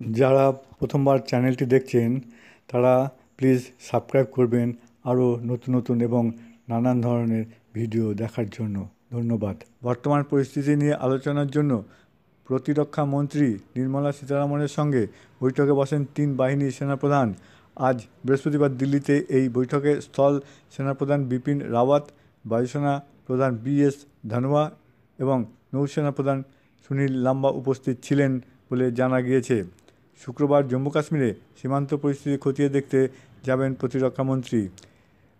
যারা প্রথমবার চ্যানেলটি দেখছেন, তারা প্লিজ সাবস্ক্রাইব করবেন আরও নতুন নতুন এবং নানান ধরনের ভিডিও দেখার জন্য। ধন্যবাদ। বর্তমান পরিস্থিতি নিয়ে আলোচনার জন্য প্রতিরক্ষা মন্ত্রী নির্মলা সীতারামনের সঙ্গে বৈঠকে বসেন তিন বাহিনীর সেনাপ্রধান। আজ বৃহস্পতিবার দিল্লিতে এই বৈঠকে স্থল সেনাপ্রধান বিপিন রাওয়াত, বায়ুসেনা প্রধান বি এস ধানোয়া এবং নৌসেনা প্রধান সুনীল লাম্বা উপস্থিত ছিলেন বলে জানা গিয়েছে। শুক্রবার জম্মু কাশ্মীরে সীমান্ত পরিস্থিতি খতিয়ে দেখতে যাবেন প্রতিরক্ষামন্ত্রী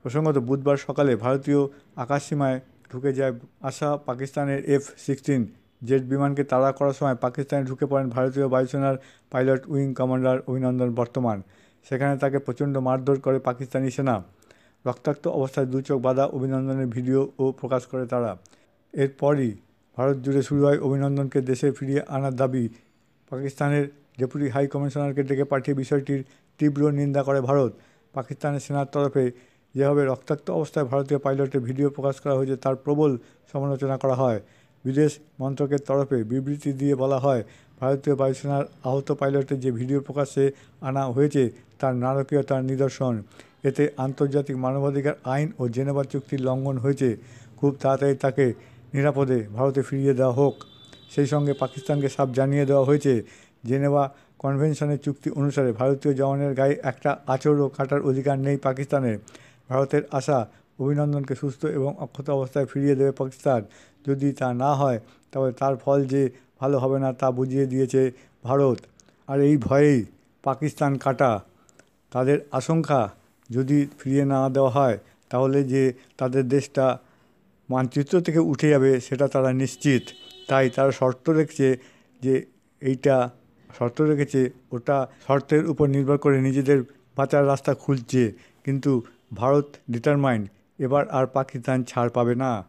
প্রসঙ্গত, বুধবার সকালে ভারতীয় আকাশসীমায় ঢুকে যায় আসা পাকিস্তানের এফ সিক্সটিন জেট বিমানকে তাড়া করার সময় পাকিস্তানে ঢুকে পড়েন ভারতীয় বায়ুসেনার পাইলট উইং কমান্ডার অভিনন্দন বর্তমান। সেখানে তাকে প্রচণ্ড মারধর করে পাকিস্তানি সেনা। রক্তাক্ত অবস্থায় দু চোখ বাঁধা অভিনন্দনের ভিডিওও প্রকাশ করে তারা। এরপরই ভারত জুড়ে শুরু হয় অভিনন্দনকে দেশে ফিরিয়ে আনার দাবি পাকিস্তানের ডেপুটি হাই কমিশনারকে ডেকে পাঠিয়ে বিষয়টির তীব্র নিন্দা করে ভারত। পাকিস্তানের সেনার তরফে যেভাবে রক্তাক্ত অবস্থায় ভারতীয় পাইলটের ভিডিও প্রকাশ করা হয়েছে, তার প্রবল সমালোচনা করা হয়। বিদেশ মন্ত্রকের তরফে বিবৃতি দিয়ে বলা হয়, ভারতীয় বায়ুসেনার আহত পাইলটের যে ভিডিও প্রকাশে আনা হয়েছে, তার নারকীয়তার নিদর্শন। এতে আন্তর্জাতিক মানবাধিকার আইন ও জেনেভা চুক্তির লঙ্ঘন হয়েছে। খুব তাড়াতাড়ি তাকে নিরাপদে ভারতে ফিরিয়ে দেওয়া হোক। সেই সঙ্গে পাকিস্তানকে সাপ জানিয়ে দেওয়া হয়েছে জেনেভা কনভেনশনের চুক্তি অনুসারে ভারতীয় জওয়ানের গায়ে একটা আচরও কাটার অধিকার নেই পাকিস্তানের। ভারতের আশা, অভিনন্দনকে সুস্থ এবং অক্ষত অবস্থায় ফিরিয়ে দেবে পাকিস্তান। যদি তা না হয়, তবে তার ফল যে ভালো হবে না তা বুঝিয়ে দিয়েছে ভারত। আর এই ভয়েই পাকিস্তান কাটা। তাদের আশঙ্কা যদি ফিরিয়ে না দেওয়া হয়, তাহলে যে তাদের দেশটা মানচিত্র থেকে উঠে যাবে, সেটা তারা নিশ্চিত। তাই তারা শর্ত রেখেছে যে এইটা শর্ত রেখেছে, ওটা শর্তের উপর নির্ভর করে নিজেদের বাঁচার রাস্তা খুলছে। কিন্তু ভারত ডিটারমাইন্ড এবার আর পাকিস্তান ছাড় পাবে না।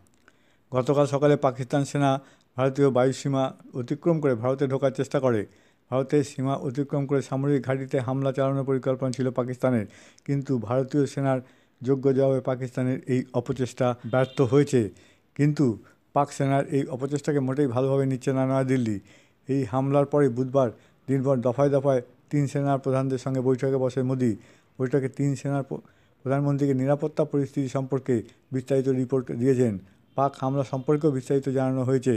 গতকাল সকালে পাকিস্তান সেনা ভারতীয় বায়ুসীমা অতিক্রম করে ভারতে ঢোকার চেষ্টা করে। ভারতের সীমা অতিক্রম করে সামরিক ঘাঁটিতে হামলা চালানোর পরিকল্পনা ছিল পাকিস্তানের। কিন্তু ভারতীয় সেনার যোগ্য জবাবে পাকিস্তানের এই অপচেষ্টা ব্যর্থ হয়েছে। কিন্তু পাক সেনার এই অপচেষ্টাকে মোটেই ভালোভাবে নিচ্ছে না নয়াদিল্লি। এই হামলার পরে বুধবার দিনভর দফায় দফায় তিন সেনার প্রধানদের সঙ্গে বৈঠকে বসে মোদি। বৈঠকে তিন সেনার প্রধানমন্ত্রীকে নিরাপত্তা পরিস্থিতি সম্পর্কে বিস্তারিত রিপোর্ট দিয়েছেন। পাক হামলা সম্পর্কেও বিস্তারিত জানানো হয়েছে।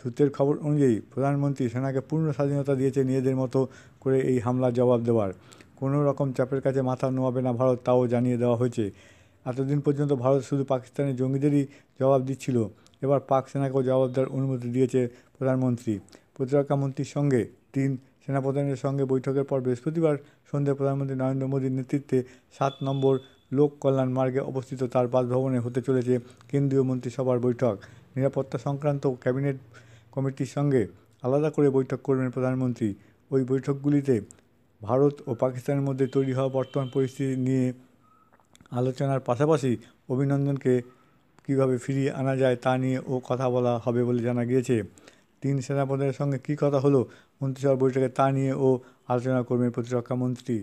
সূত্রের খবর অনুযায়ী প্রধানমন্ত্রী সেনাকে পূর্ণ স্বাধীনতা দিয়েছে নিজেদের মতো করে এই হামলার জবাব দেওয়ার। কোনো রকম চাপের কাছে মাথা নোয়াবে না ভারত, তাও জানিয়ে দেওয়া হয়েছে। এতদিন পর্যন্ত ভারত শুধু পাকিস্তানের জঙ্গিদেরই জবাব দিচ্ছিল। এবার পাক সেনাকেও জবাব দেওয়ার অনুমতি দিয়েছে প্রধানমন্ত্রী। প্রতিরক্ষামন্ত্রীর সঙ্গে তিন সেনাপ্রধানের সঙ্গে বৈঠকের পর বৃহস্পতিবার সন্ধ্যায় প্রধানমন্ত্রী নরেন্দ্র মোদীর নেতৃত্বে সাত নম্বর লোক কল্যাণ মার্গে অবস্থিত তার বাসভবনে হতে চলেছে কেন্দ্রীয় মন্ত্রিসভার বৈঠক। নিরাপত্তা সংক্রান্ত ক্যাবিনেট কমিটির সঙ্গে আলাদা করে বৈঠক করবেন প্রধানমন্ত্রী। ওই বৈঠকগুলিতে ভারত ও পাকিস্তানের মধ্যে তৈরি হওয়া বর্তমান পরিস্থিতি নিয়ে আলোচনার পাশাপাশি অভিনন্দনকে কীভাবে ফিরিয়ে আনা যায় তা নিয়ে ও কথা বলা হবে বলে জানা গিয়েছে। তিন সেনাপ্রধানের সঙ্গে কী কথা হলো মন্ত্রিসভার বৈঠকে তা নিয়ে ও আলোচনা করবেন প্রতিরক্ষামন্ত্রী